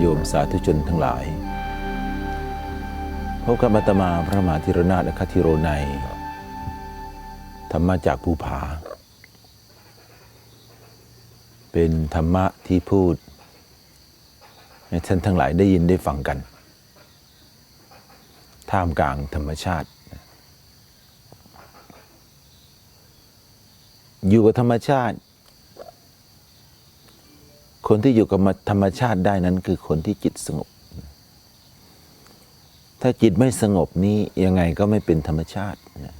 ติโยมสาธุชนทั้งหลาย พบกับอาตมาพระมหาธิรนาถคธิโรในธรรมะจากภูผา เป็นธรรมะที่พูดให้ท่านทั้งหลายได้ยินได้ฟังกัน ท่ามกลางธรรมชาติ อยู่กับธรรมชาติ คนที่อยู่กับธรรมชาติได้นั้นคือคนที่จิตสงบ ถ้าจิตไม่สงบนี้ยังไงก็ไม่เป็นธรรมชาตินะ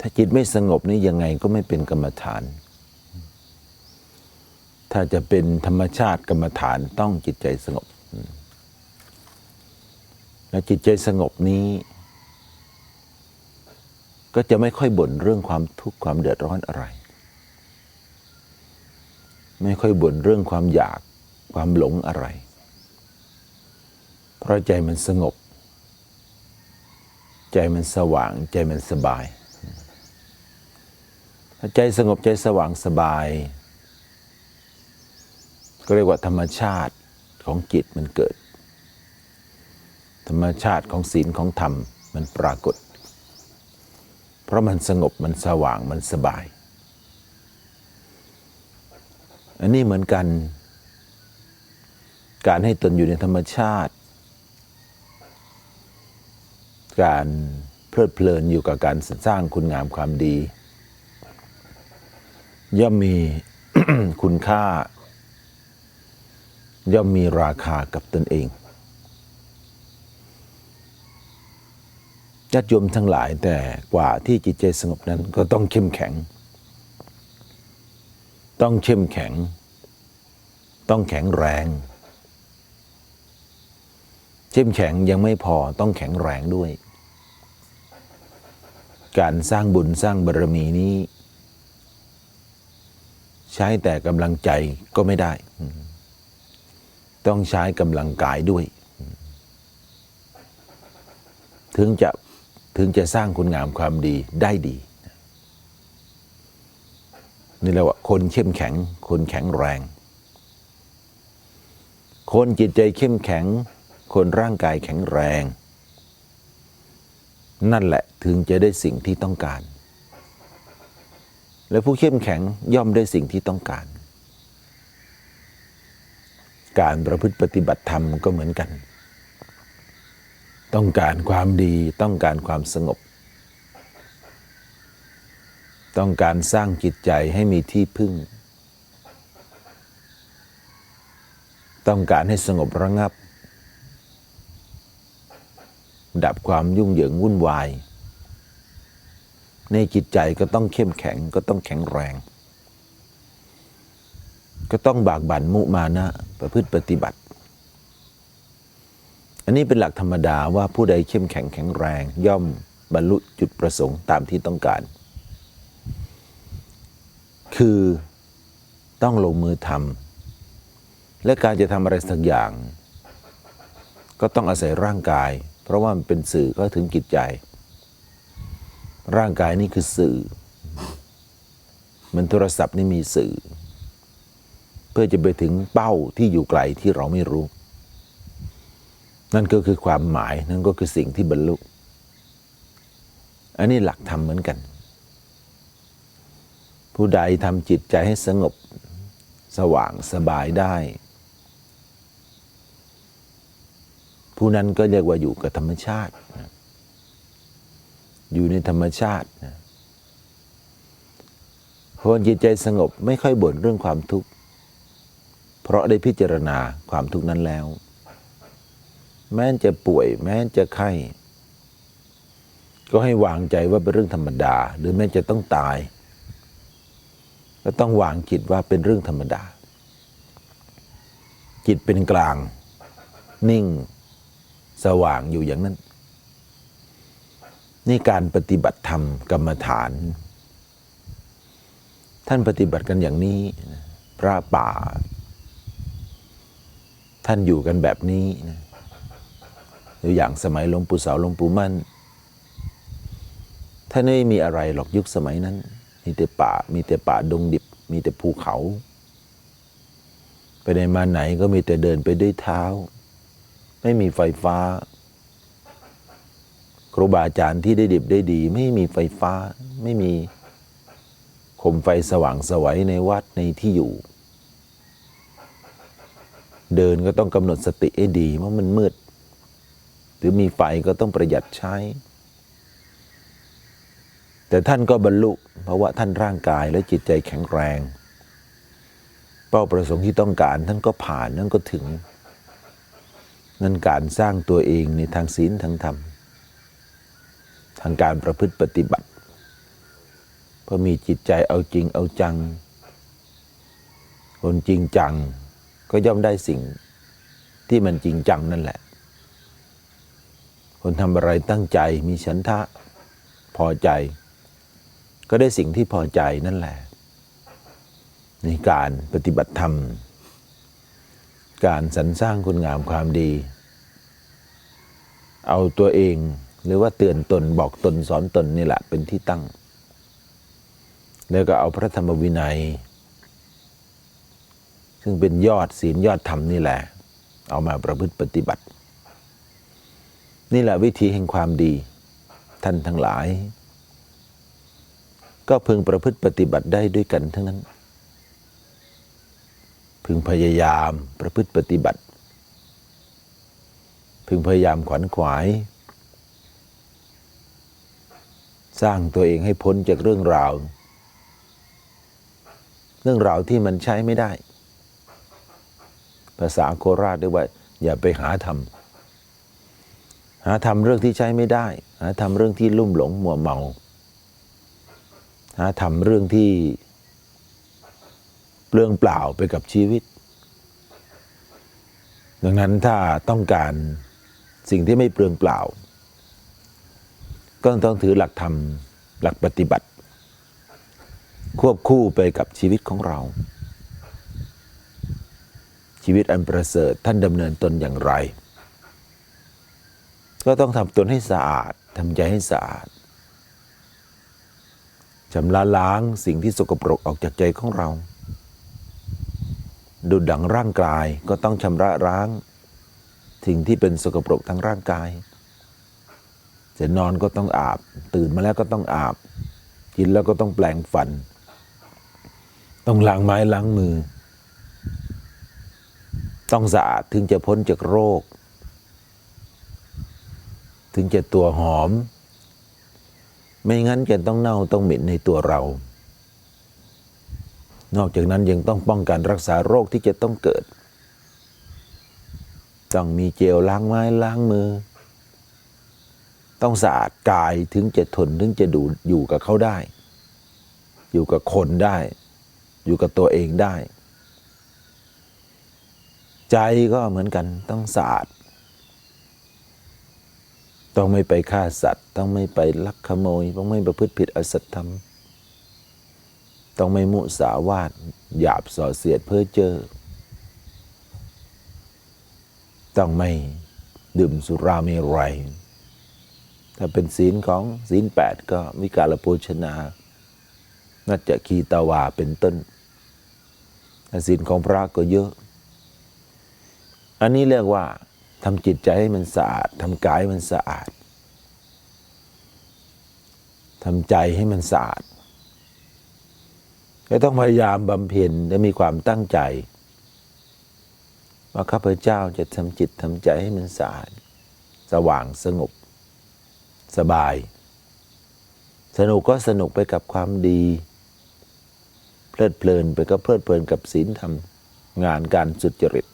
ถ้าจิตไม่สงบนี้ยังไงก็ไม่เป็นกรรมฐาน ถ้าจะเป็นธรรมชาติกรรมฐานต้องจิตใจสงบ และจิตใจสงบนี้ ก็จะไม่ค่อยบ่นเรื่องความทุกข์ความเดือดร้อนอะไร ไม่ค่อยบ่นเรื่องความอยากความหลงอะไร เพราะใจมันสงบ ใจมันสว่างใจมันสบาย ถ้าใจสงบใจสว่างสบาย ก็เรียกว่าธรรมชาติของจิตมันเกิด ธรรมชาติของศีลของธรรมมันปรากฏ เพราะมันสงบมันสว่างมันสบาย อันนี้เหมือนกัน การให้ตนอยู่ในธรรมชาติ การเพลิดเพลินอยู่กับการสร้างคุณงามความดี ย่อมมีคุณค่า ย่อมมีราคากับตนเองญาติโยมทั้งหลายแต่กว่าที่จิตใจสงบนั้นก็ต้องเข้มแข็ง ต้องเข้มแข็ง ต้องแข็งแรง เข้มแข็งยังไม่พอต้องแข็งแรงด้วย การสร้างบุญสร้างบารมีนี้ ใช้แต่กำลังใจก็ไม่ได้ ต้องใช้กำลังกายด้วย ถึงจะถึงจะสร้างคุณงามความดีได้ดี นี่เรียกว่าคนเข้มแข็ง คนแข็งแรง คนจิตใจเข้มแข็ง คนร่างกายแข็งแรง นั่นแหละถึงจะได้สิ่งที่ต้องการ และผู้เข้มแข็งย่อมได้สิ่งที่ต้องการ การประพฤติปฏิบัติธรรมก็เหมือนกัน ต้องการความดีต้องการความสงบ ต้องการสร้างจิตใจให้มีที่พึ่ง ต้องการให้สงบระงับ ดับความยุ่งเหยิงวุ่นวาย ในจิตใจก็ต้องเข้มแข็งก็ต้องแข็งแรง ก็ต้องบากบั่นมุมานะประพฤติปฏิบัติ อันนี้เป็นหลักธรรมดาว่าผู้ใดเข้มแข็งแข็งแรง ย่อมบรรลุจุดประสงค์ตามที่ต้องการ คือต้องลงมือทำและการจะทำอะไรสักอย่าง ก็ต้องอาศัยร่างกาย เพราะว่ามันเป็นสื่อก็ถึงจิตใจ ร่างกายนี่คือสื่อเหมันโทรศัพท์นี่มีสื่อ เพื่อจะไปถึงเป้าที่อยู่ไกลที่เราไม่รู้ นั่นก็คือความหมายนั่นก็คือสิ่งที่บรรลุ อันนี้หลักธรรมเหมือนกัน ผู้ใดทำจิตใจให้สงบสว่างสบายได้ ผู้นั้นก็เรียกว่าอยู่กับธรรมชาติ อยู่ในธรรมชาติคนจิตใจสงบไม่ค่อยบ่นเรื่องความทุกข์ เพราะได้พิจารณาความทุกข์นั้นแล้ว แม้จะป่วย แม้จะไข้ ก็ให้วางใจว่าเป็นเรื่องธรรมดา หรือแม้จะต้องตาย ก็ต้องวางจิตว่าเป็นเรื่องธรรมดา จิตเป็นกลาง นิ่งสว่างอยู่อย่างนั้น นี่การปฏิบัติธรรมกรรมฐาน ท่านปฏิบัติกันอย่างนี้พระป่า ท่านอยู่กันแบบนี้นะออย่างสมัยหลวงปู่เสาหลวงปู่มั่น ท่านไม่มีอะไรหรอกยุคสมัยนั้น มีแต่ป่า มีแต่ป่าดงดิบ มีแต่ภูเขา ไปไหนมาไหนก็มีแต่เดินไปด้วยเท้า ไม่มีไฟฟ้า ครูบาอาจารย์ที่ได้ดิบได้ดี ไม่มีไฟฟ้า ไม่มีคมไฟสว่างสวัยในวัดในที่อยู่ เดินก็ต้องกำหนดสติให้ดีเพราะมันมืด หรือมีไฟก็ต้องประหยัดใช้ แต่ท่านก็บรรลุเพราะว่าท่านร่างกายและจิตใจแข็งแรง เป้าประสงค์ที่ต้องการท่านก็ผ่านนั่นก็ถึงนั่นการสร้างตัวเองในทางศีลทางธรรม ทางการประพฤติปฏิบัติเพราะมีจิตใจเอาจริงเอาจัง คนจริงจังก็ย่อมได้สิ่งที่มันจริงจังนั่นแหละ คนทำอะไรตั้งใจมีฉันทะพอใจ ก็ได้สิ่งที่พอใจนั่นแหละในการปฏิบัติธรรม การสรรสร้างคุณงามความดี เอาตัวเองหรือว่าเตือนตนบอกตนสอนตนนี่แหละเป็นที่ตั้ง แล้วก็เอาพระธรรมวินัย ซึ่งเป็นยอดศีลยอดธรรมนี่แหละ เอามาประพฤติปฏิบัติ นี่แหละวิธีแห่งความดีท่านทั้งหลาย ก็พึงประพฤติปฏิบัติได้ด้วยกันทั้งนั้น พึงพยายามประพฤติปฏิบัติ พึงพยายามขวัญขวาย สร้างตัวเองให้พ้นจากเรื่องราว เรื่องราวที่มันใช้ไม่ได้ ภาษาโคราชเรียกว่า อย่าไปหาทำหาทำเรื่องที่ใช้ไม่ได้ หาทำเรื่องที่ลุ่มหลงมัวเมาหา ทำเรื่องที่เปลืองเปล่าไปกับชีวิต ดังนั้นถ้าต้องการสิ่งที่ไม่เปลืองเปล่า ก็ต้องถือหลักธรรมหลักปฏิบัติ ควบคู่ไปกับชีวิตของเรา ชีวิตอันประเสริฐท่านดำเนินตนอย่างไร ก็ต้องทำตนให้สะอาดทำใจให้สะอาด ชำระล้างสิ่งที่สกปรกออกจากใจของเราดุดดังร่างกายก็ต้องชำระล้างสิ่งที่เป็นสกปรกทั้งร่างกายจะนอนก็ต้องอาบ ตื่นมาแล้วก็ต้องอาบ กินแล้วก็ต้องแปลงฟัน ต้องล้างไม้ล้างมือ ต้องสะอาดถึงจะพ้นจากโรค ถึงจะตัวหอม ไม่งั้นจะต้องเน่าต้องเหม็นในตัวเรา นอกจากนั้นยังต้องป้องกันรักษาโรคที่จะต้องเกิด ต้องมีเจลล้างไม้ล้างมือ ต้องสะอาดกายถึงจะทนถึงจะดูอยู่กับเขาได้ อยู่กับคนได้ อยู่กับตัวเองได้ ใจก็เหมือนกันต้องสะอาด ต้องไม่ไปฆ่าสัตว์ ต้องไม่ไปลักขโมย ต้องไม่ประพฤติผิดอสัตธรรม ต้องไม่มุสาวาทหยาบส่อเสียดเพ้อเจ้อต้องไม่ดื่มสุราเมรัยถ้าเป็นศีลของศีลแปดก็วิกาลโภชนานัจจะคีตาวาเป็นต้นศีลของพระก็เยอะ อันนี้เรียกว่า ทำจิตใจให้มันสะอาดทำกายให้มันสะอาดทำใจให้มันสะอาดก็ต้องพยายามบำเพ็ญและมีความตั้งใจ ว่าข้าพเจ้าจะทำจิตทำใจให้มันสะอาด สว่างสงบ สบาย สนุกก็สนุกไปกับความดี เพลิดเพลินไปก็เพลิดเพลินกับศีลธรรมงานการสุจริต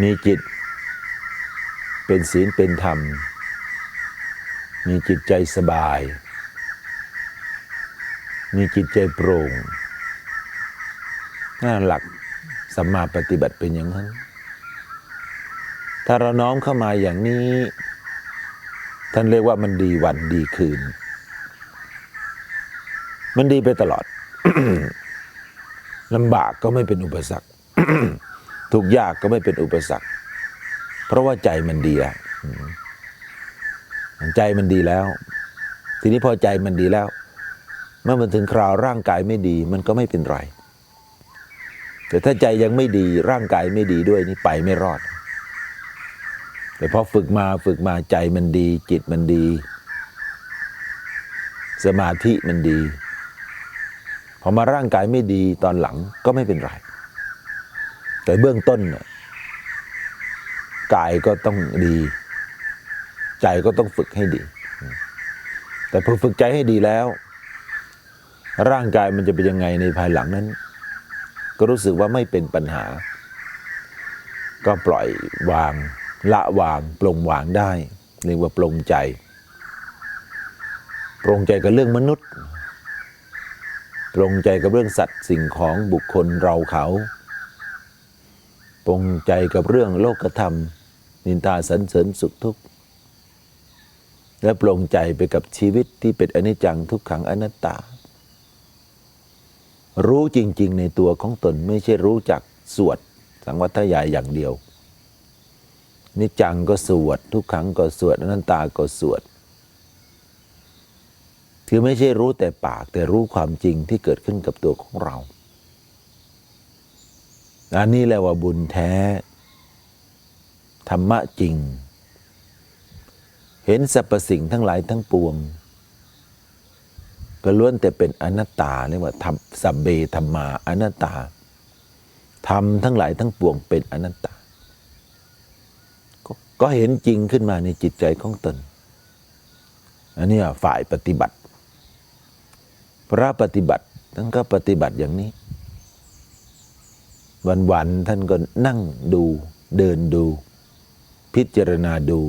มีจิต เป็นศีลเป็นธรรม มีจิตใจสบาย มีจิตใจโปร่งน่าหลักสัมมาปฏิบัติเป็นอย่างนั้น ถ้าเราน้อมเข้ามาอย่างนี้ ท่านเรียกว่ามันดีวันดีคืน มันดีไปตลอดลำบากก็ไม่เป็นอุปสรรค ทุกยากก็ไม่เป็นอุปสรรค เพราะว่าใจมันดีแล้วอืมใจมันดีแล้ว ทีนี้พอใจมันดีแล้ว เมื่อมันถึงคราวร่างกายไม่ดี มันก็ไม่เป็นไร แต่ถ้าใจยังไม่ดีร่างกายไม่ดีด้วยนี่ไปไม่รอด แต่พอฝึกมาฝึกมาใจมันดี จิตมันดี สมาธิมันดี พอมาร่างกายไม่ดีตอนหลังก็ไม่เป็นไร แต่เบื้องต้นกายก็ต้องดี ใจก็ต้องฝึกให้ดี แต่พอฝึกใจให้ดีแล้ว ร่างกายมันจะเป็นยังไงในภายหลังนั้น ก็รู้สึกว่าไม่เป็นปัญหา ก็ปล่อยวาง ละวาง ปลงวางได้เรียกว่าปลงใจ ปลงใจกับเรื่องมนุษย์ ปลงใจกับเรื่องสัตว์สิ่งของบุคคลเราเขา ปลงใจกับเรื่องโลกธรรม นินทาสรรเสริญสุขทุกข์และปลงใจไปกับชีวิตที่เป็นอนิจจังทุกขังอนัตตา รู้จริง ๆ ในตัวของตนไม่ใช่รู้จักสวด สังวัตยายอย่างเดียว นิจจังก็สวด ทุกขังก็สวดอนัตตาก็สวดคือไม่ใช่รู้แต่ปากแต่รู้ความจริงที่เกิดขึ้นกับตัวของเรา อันนี้แหละว่าบุญแท้ ธรรมะจริง เห็นสรรพสิ่งทั้งหลายทั้งปวง ก็ล้วนแต่เป็นอนัตตาเรียกว่าธรรมสัมเบธรรมาอนัตตาธรรมทั้งหลายทั้งปวงเป็นอนัตตา ก็ก็เห็นจริงขึ้นมาในจิตใจของตน อันนี้ฝ่ายปฏิบัติ พระปฏิบัติท่านก็ปฏิบัติอย่างนี้ วันๆท่านก็นั่งดูเดินดู พิจารณาดู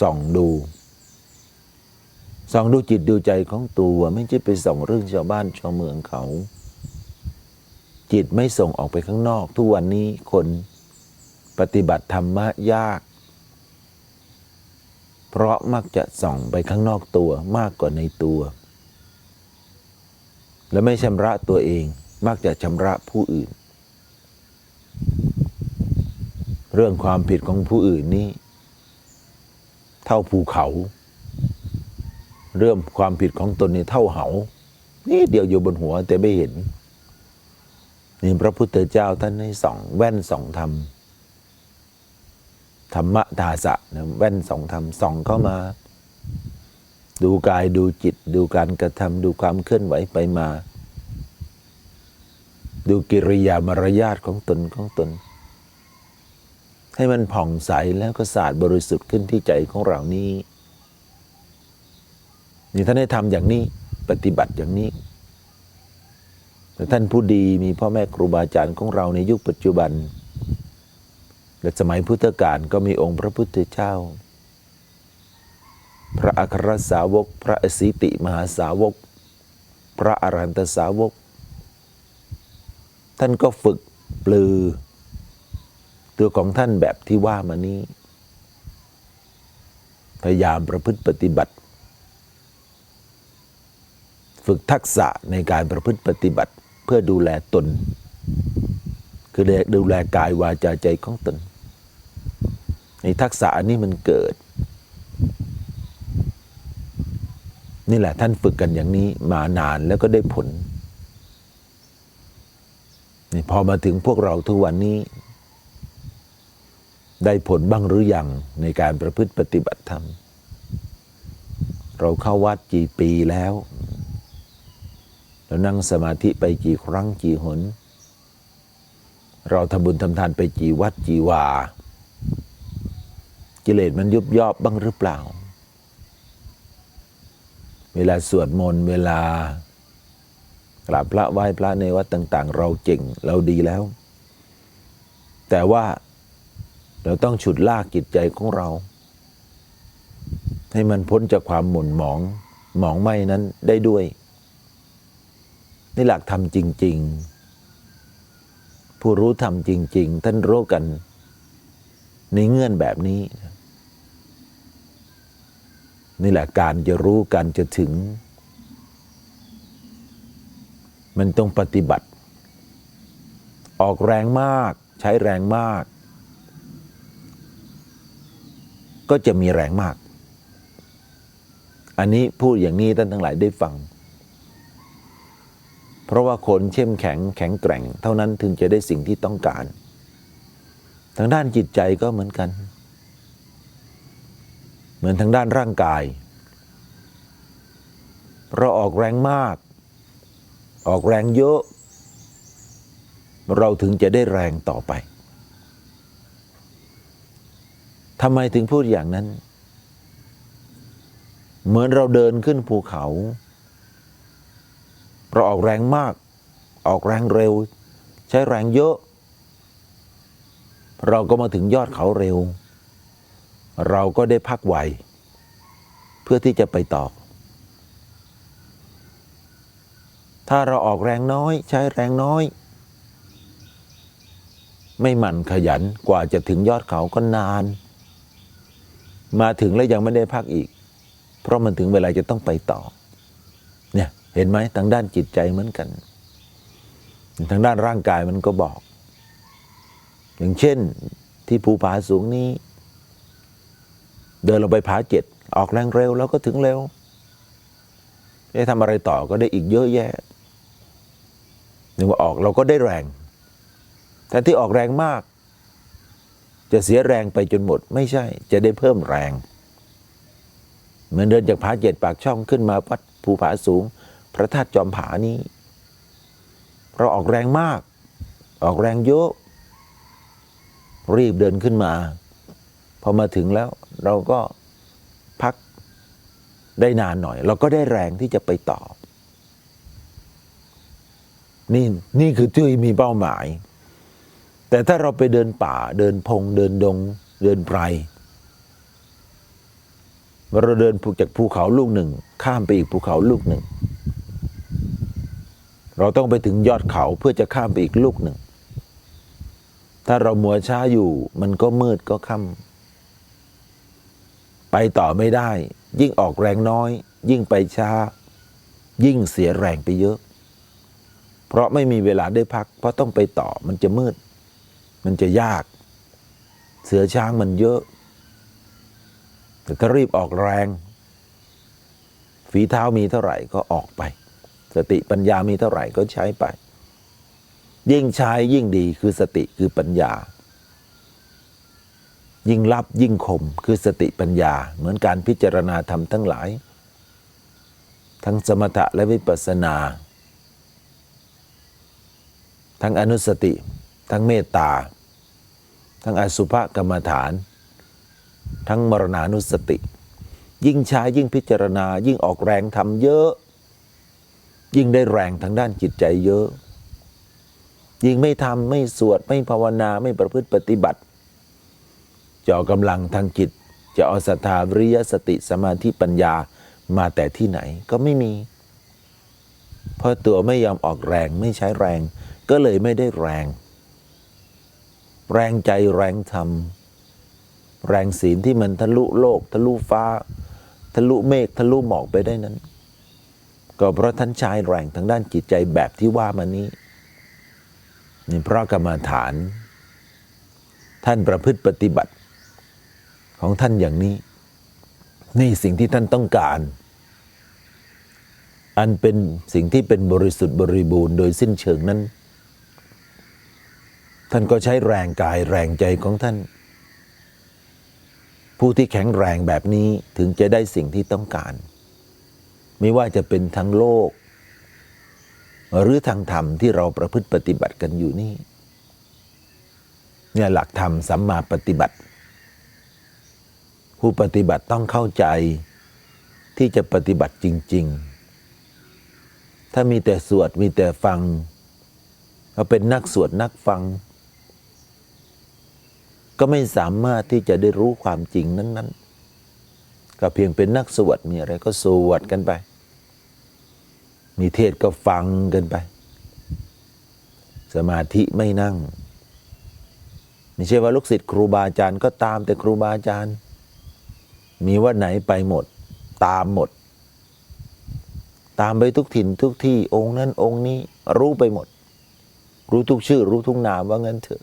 ส่องดู ส่องดูจิตดูใจของตัวไม่ใช่ไปส่องเรื่องชาวบ้านชาวเมืองเขา จิตไม่ส่งออกไปข้างนอก ทุกวันนี้คนปฏิบัติธรรมะยาก เพราะมักจะส่องไปข้างนอกตัวมากกว่าในตัว และไม่ชำระตัวเองมักจะชำระผู้อื่น เรื่องความผิดของผู้อื่นนี่เท่าภูเขา เรื่องความผิดของตนนี่เท่าเหานี่เดียวอยู่บนหัวแต่ไม่เห็นนี่พระพุทธเจ้าท่านให้ส่องแว่นส่องธรรมธรรมะทาสะนะแว่นส่องธรรมส่องเข้ามา ดูกายดูจิต ดูการกระทำดูความเคลื่อนไหวไปมา ดูกิริยามารยาทของตนของตน ให้มันผ่องใสแล้วก็สะอาดบริสุทธิ์ขึ้นที่ใจของเรานี้นี่ท่านได้ทำอย่างนี้ปฏิบัติอย่างนี้ แต่ท่านผู้ดีมีพ่อแม่ครูบาอาจารย์ของเราในยุคปัจจุบัน และสมัยพุทธกาลก็มีองค์พระพุทธเจ้า พระอัครสาวก พระอสิติมหาสาวก พระอรหันตสาวก ท่านก็ฝึกปลือ ตัวของท่านแบบที่ว่ามานี้ พยายามประพฤติปฏิบัติ ฝึกทักษะในการประพฤติปฏิบัติเพื่อดูแลตน คือดูแลกายวาจาใจของตน ในทักษะนี้มันเกิด นี่แหละท่านฝึกกันอย่างนี้มานานแล้วก็ได้ผล พอมาถึงพวกเราทุกวันนี้ ได้ผลบ้างหรือยังในการประพฤติปฏิบัติธรรม เราเข้าวัดกี่ปีแล้ว เรานั่งสมาธิไปกี่ครั้งกี่หน เราทำบุญทำทานไปกี่วัดกี่วากิเลสมันยุบยอบบ้างหรือเปล่า เวลาสวดมนต์เวลา กราบพระไหว้พระในวัดต่าง ๆ เราเก่งเราดีแล้ว แต่ว่าเราต้องฉุดลากจิตใจของเรา ให้มันพ้นจากความหม่นหมองหมองไหมนั้นได้ด้วยนี่หลักธรรมจริง ๆ ผู้รู้ธรรมจริง ๆ ท่านรู้กันในเงื่อนแบบนี้ นี่แหละการจะรู้การจะถึง มันต้องปฏิบัติ ออกแรงมากใช้แรงมาก ก็จะมีแรงมาก อันนี้พูดอย่างนี้ท่านทั้งหลายได้ฟัง เพราะว่าคนเข้มแข็งแข็งแกร่ง เท่านั้นถึงจะได้สิ่งที่ต้องการ ทางด้านจิตใจก็เหมือนกัน เหมือนทางด้านร่างกาย เราออกแรงมาก ออกแรงเยอะ เราถึงจะได้แรงต่อไปทำไมถึงพูดอย่างนั้น เหมือนเราเดินขึ้นภูเขา เราออกแรงมาก ออกแรงเร็ว ใช้แรงเยอะ เราก็มาถึงยอดเขาเร็ว เราก็ได้พักไหว เพื่อที่จะไปต่อ ถ้าเราออกแรงน้อย ใช้แรงน้อย ไม่หมั่นขยันกว่าจะถึงยอดเขาก็นาน มาถึงแล้วยังไม่ได้พักอีก เพราะมันถึงเวลาจะต้องไปต่อ เนี่ยเห็นไหมทางด้านจิตใจเหมือนกัน ทางด้านร่างกายมันก็บอก อย่างเช่นที่ภูผาสูงนี้ เดินลงไปผาเจ็ดออกแรงเร็วแล้วก็ถึงเร็วได้ทำอะไรต่อก็ได้อีกเยอะแยะ นึกว่าออกเราก็ได้แรงแต่ที่ออกแรงมาก จะเสียแรงไปจนหมด ไม่ใช่ จะได้เพิ่มแรง เหมือนเดินจากผาเจ็ดปากช่องขึ้นมาวัดภูผาสูง พระธาตุจอมผานี้ เราออกแรงมาก ออกแรงเยอะรีบเดินขึ้นมา พอมาถึงแล้วเราก็พักได้นานหน่อย เราก็ได้แรงที่จะไปต่อ นี่นี่คือที่มีเป้าหมาย แต่ถ้าเราไปเดินป่าเดินพง เดินดง เดินไพรเราเดินภูจากภูเขาลูกหนึ่ง ข้ามไปอีกภูเขาลูกหนึ่ง เราต้องไปถึงยอดเขาเพื่อจะข้ามไปอีกลูกหนึ่ง ถ้าเรามัวช้าอยู่ มันก็มืดก็ค่ำไปต่อไม่ได้ ยิ่งออกแรงน้อย ยิ่งไปช้า ยิ่งเสียแรงไปเยอะ เพราะไม่มีเวลาได้พัก เพราะต้องไปต่อมันจะมืด มันจะยาก เสือช้างมันเยอะ แต่ถ้ารีบออกแรง ฝีเท้ามีเท่าไหร่ก็ออกไป สติปัญญามีเท่าไหร่ก็ใช้ไป ยิ่งใช้ยิ่งดีคือสติคือปัญญา ยิ่งลับยิ่งคมคือสติปัญญา เหมือนการพิจารณาธรรมทั้งหลาย ทั้งสมถะและวิปัสสนา ทั้งอนุสติ ทั้งเมตตา ทั้งอสุภกรรมฐาน ทั้งมรณานุสติ ยิ่งใช้ยิ่งพิจารณา ยิ่งออกแรงทำเยอะ ยิ่งได้แรงทางด้านจิตใจเยอะ ยิ่งไม่ทำไม่สวดไม่ภาวนาไม่ประพฤติปฏิบัติจะเอากำลังทางจิต จะเอาศรัทธาวิริยสติสมาธิปัญญามาแต่ที่ไหนก็ไม่มี เพราะตัวไม่ยอมออกแรงไม่ใช้แรง ก็เลยไม่ได้แรง แรงใจแรงธรรม แรงศีลที่มันทะลุโลก ทะลุฟ้า ทะลุเมฆทะลุหมอกไปได้นั้น ก็เพราะท่านใช้แรงทางด้านจิตใจแบบที่ว่ามานี้นี่เพราะกรรมฐาน ท่านประพฤติปฏิบัติ ของท่านอย่างนี้ นี่สิ่งที่ท่านต้องการ อันเป็นสิ่งที่เป็นบริสุทธิ์บริบูรณ์โดยสิ้นเชิงนั้น ท่านก็ใช้แรงกายแรงใจของท่าน ผู้ที่แข็งแรงแบบนี้ถึงจะได้สิ่งที่ต้องการ ไม่ว่าจะเป็นทางโลก หรือทางธรรมที่เราประพฤติปฏิบัติกันอยู่นี่เนี่ยหลักธรรมสัมมาปฏิบัติ ผู้ปฏิบัติต้องเข้าใจที่จะปฏิบัติจริง ๆ ถ้ามีแต่สวดมีแต่ฟังก็เป็นนักสวดนักฟัง ก็ไม่สามารถที่จะได้รู้ความจริงนั้นๆ ก็เพียงเป็นนักสวดมีอะไรก็สวดกันไป มีเทศก็ฟังกันไป สมาธิไม่นั่ง ไม่ใช่ว่าลูกศิษย์ครูบาอาจารย์ก็ตามแต่ครูบาอาจารย์ มีว่าไหนไปหมด ตามหมด ตามไปทุกถิ่นทุกที่องค์นั้นองค์นี้รู้ไปหมด รู้ทุกชื่อรู้ทุกนามว่างั้นเถอะ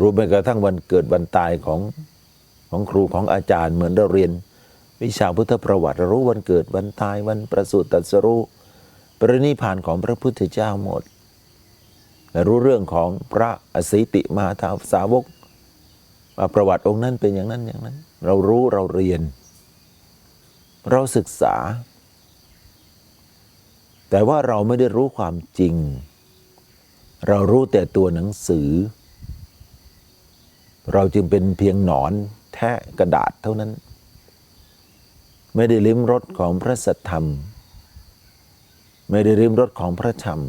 รู้ไปกระทั่งวันเกิดวันตายของของครูของอาจารย์เหมือนเราเรียน วิชาพุทธประวัติรู้วันเกิดวันตายวันประสูติตรัสรู้ปรินิพานของพระพุทธเจ้าหมดและรู้เรื่องของพระอสิติมาทาสาวกาประวัติองค์นั้นเป็นอย่างนั้นอย่างนั้น เรารู้เราเรียน เราศึกษา แต่ว่าเราไม่ได้รู้ความจริง เรารู้แต่ตัวหนังสือ เราจึงเป็นเพียงหนอนแทะกระดาษเท่านั้น ไม่ได้ลิ้มรสของพระสัทธรรม ไม่ได้ริมรสของพระธรรม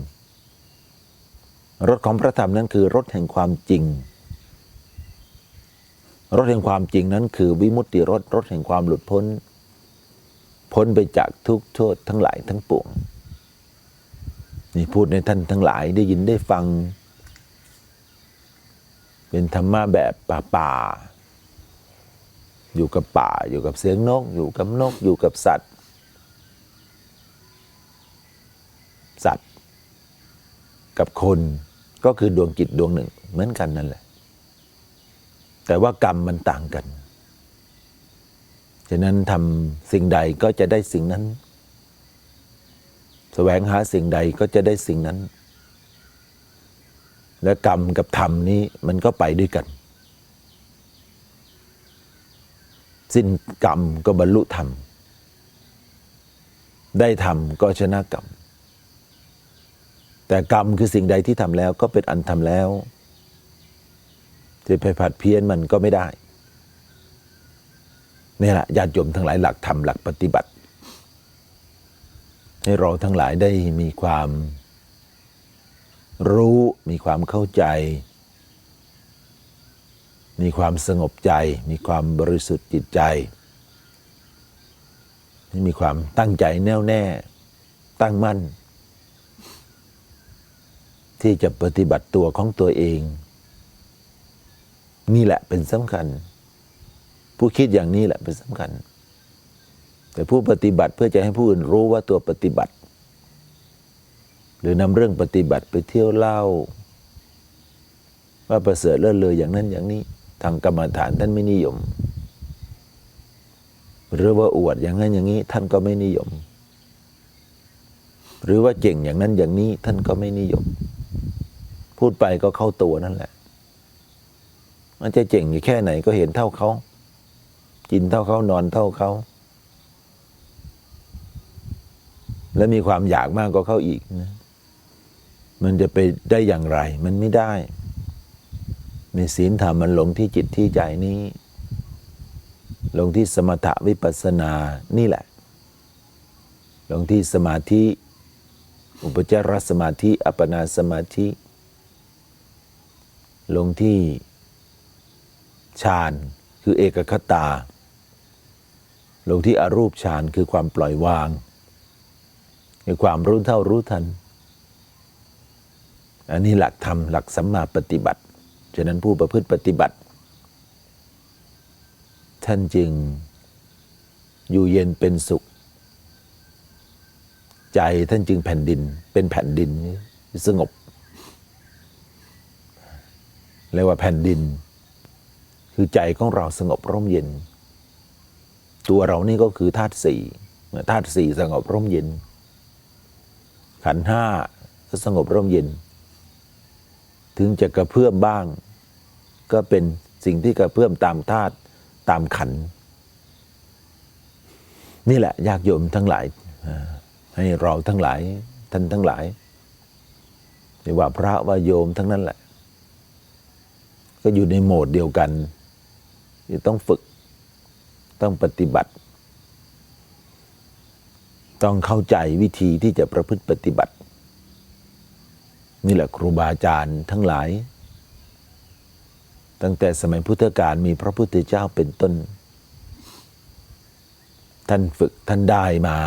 รสของพระธรรมนั้นคือรสแห่งความจริงรสแห่งความจริงนั้นคือวิมุตติรสรสแห่งความหลุดพ้น พ้นไปจากทุกโทษทั้งหลายทั้งปวงนี่พูดในท่านทั้งหลายได้ยินได้ฟัง เป็นธรรมะแบบป่าป่าๆอยู่กับป่า อยู่กับเสียงนก อยู่กับนก อยู่กับสัตว์ สัตว์ กับคนก็คือดวงจิตดวงหนึ่ง เหมือนกันนั่นแหละ แต่ว่ากรรมมันต่างกันฉะนั้นทำสิ่งใดก็จะได้สิ่งนั้น แสวงหาสิ่งใดก็จะได้สิ่งนั้น และกรรมกับธรรมนี้มันก็ไปด้วยกัน สิ้นกรรมก็บรรลุธรรม ได้ธรรมก็ชนะกรรม แต่กรรมคือสิ่งใดที่ทำแล้วก็เป็นอันทำแล้วจะไปผัดเพี้ยนมันก็ไม่ได้นี่แหละญาติโยมทั้งหลายหลักธรรมหลักปฏิบัติ ให้เราทั้งหลายได้มีความ รู้มีความเข้าใจ มีความสงบใจ มีความบริสุทธิ์จิตใจ มีความตั้งใจแน่วแน่ ตั้งมั่น ที่จะปฏิบัติตัวของตัวเอง นี่แหละเป็นสำคัญ ผู้คิดอย่างนี้แหละเป็นสำคัญ แต่ผู้ปฏิบัติเพื่อจะให้ผู้อื่นรู้ว่าตัวปฏิบัติ รือนำเรื่องปฏิบัติไปเที่ยวเล่า ว่าประเสริฐเลิศเลยอย่างนั้นอย่างนี้ ทางกรรมฐานท่านไม่นิยม หรือว่าอวดอย่างนั้นอย่างนี้ ท่านก็ไม่นิยม หรือว่าเก่งอย่างนั้นอย่างนี้ท่านก็ไม่นิยม พูดไปก็เข้าตัวนั่นแหละ มันจะเจ๋งอยู่แค่ไหนก็เห็นเท่าเขา กินเท่าเขานอนเท่าเขาและมีความอยากมากกว่าเข้าอีกนะ มันจะไปได้อย่างไร มันไม่ได้ ในศีลธรรมมันหลงที่จิตที่ใจนี้ลงที่สมถะวิปัสสนานี่แหละลงที่สมาธิ อุปจารสมาธิ อัปนาสมาธิลงที่ฌานคือเอกคตาลงที่อรูปฌานคือความปล่อยวางคือความรู้เท่ารู้ทัน อันนี้หลักธรรมหลักสัมมาปฏิบัติ ฉะนั้นผู้ประพฤติปฏิบัติ ท่านจึงอยู่เย็นเป็นสุข ใจท่านจึงแผ่นดินเป็นแผ่นดินสงบเรียกว่าแผ่นดิน คือใจของเราสงบร่มเย็น ตัวเรานี่ก็คือธาตุสี่ธาตุสี่สงบร่มเย็น ขันห้าก็สงบร่มเย็น ถึงจะกระเพื่อมบ้าง ก็เป็นสิ่งที่กระเพื่อมตามธาตุตามขัน นี่แหละญาติโยมทั้งหลาย ให้เราทั้งหลายท่านทั้งหลายไม่ว่าพระว่าโยมทั้งนั้นแหละ ก็อยู่ในโหมดเดียวกันต้องฝึกต้องปฏิบัติ ต้องเข้าใจวิธีที่จะประพฤติปฏิบัติ นี่แหละครูบาอาจารย์ทั้งหลาย ตั้งแต่สมัยพุทธกาลมีพระพุทธเจ้าเป็นต้น ท่านฝึกท่านได้มา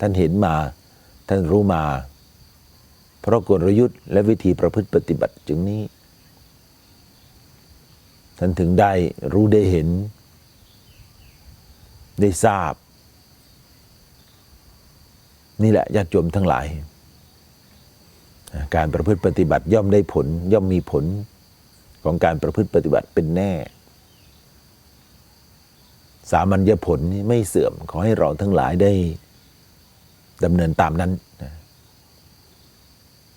ท่านเห็นมา ท่านรู้มา เพราะกลยุทธ์และวิธีประพฤติปฏิบัติจึงนี้ ท่านถึงได้รู้ได้เห็น ได้ทราบ นี่แหละญาติโยมทั้งหลาย การประพฤติปฏิบัติย่อมได้ผลย่อมมีผลของการประพฤติปฏิบัติเป็นแน่ สามัญญผลนี้ไม่เสื่อมขอให้เราทั้งหลายได้ดำเนินตามนั้นนะ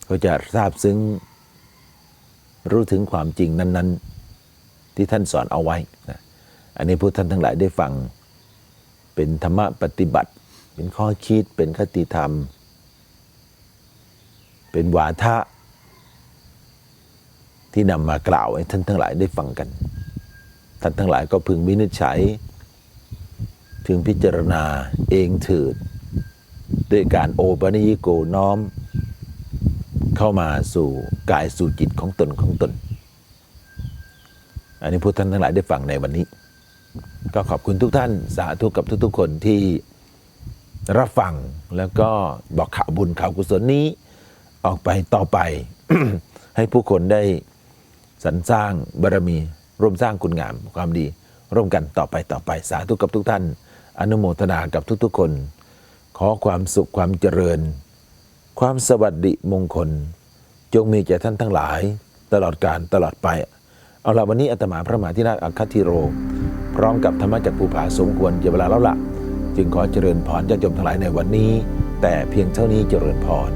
ก็จะทราบซึ้งรู้ถึงความจริงนั้น ๆ ที่ท่านสอนเอาไว้นะอันนี้พวกท่านทั้งหลายได้ฟัง เป็นธรรมะปฏิบัติ เป็นข้อคิดเป็นคติธรรม เป็นวาทะที่นำมากล่าวให้ท่านทั้งหลายได้ฟังกัน ท่านทั้งหลายก็พึงวินิจฉัย ถึงพิจารณาเองเถิดด้วยการโอปนิยิโกน้อม เข้ามาสู่กายสู่จิตของตนของตน อันนี้พวกท่านทั้งหลายได้ฟังในวันนี้ ก็ขอบคุณทุกท่านสาธุกับทุกๆคนที่รับฟังแล้วก็บอกข่าวบุญข่าวกุศลนี้ ออกไปต่อไป ให้ผู้คนได้สรรสร้างบารมีร่วมสร้างคุณงามความดี ร่วมกันต่อไปต่อไปสาธุกับทุกท่าน อนุโมทนากับทุกๆคน ขอความสุขความเจริญ ความสวัสดิมงคล จงมีแก่ท่านทั้งหลาย ตลอดการตลอดไป เอาละวันนี้อาตมาพระมหาธิราชอัคคธิโร พร้อมกับธรรมจักรภูผาสมควรเจเวลาแล้วละ่ะจึงขอเจริญพรญาติโยมทั้งหลายในวันนี้ แต่เพียงเท่านี้เจริญพร